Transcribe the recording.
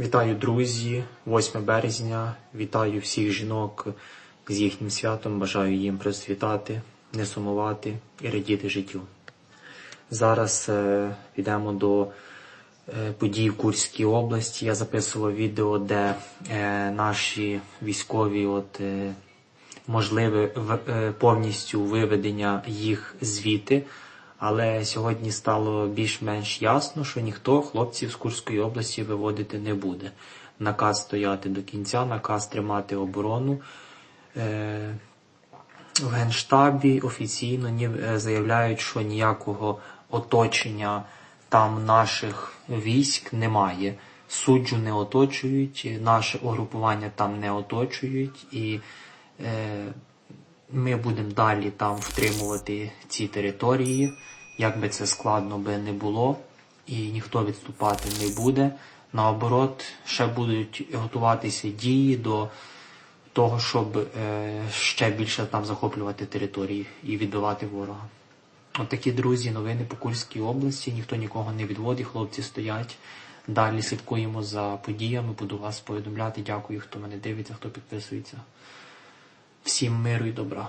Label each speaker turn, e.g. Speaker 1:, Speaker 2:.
Speaker 1: Вітаю, друзі! 8 березня. Вітаю всіх жінок з їхнім святом. Бажаю їм процвітати, не сумувати і радіти життю. Зараз е, підемо до е, подій в Курській області. Я записував відео, де е, наші військові, от е, можливе в- е, повністю виведення їх звідти. Але сьогодні стало більш-менш ясно, що ніхто хлопців з Курської області виводити не буде. Наказ стояти до кінця, наказ тримати оборону. Е, в Генштабі офіційно е, заявляють, що ніякого оточення там наших військ немає. Суджу не оточують, наше угрупування там не оточують, і е, ми будемо далі там втримувати ці території, як би це складно би не було, і ніхто відступати не буде. Наоборот, ще будуть готуватися дії до того, щоб е, ще більше там захоплювати території і відбивати ворога. От такі друзі, новини по Курській області. Ніхто нікого не відводить, хлопці стоять. Далі слідкуємо за подіями, буду вас повідомляти. Дякую, хто мене дивиться, хто підписується. Всім миру і добра.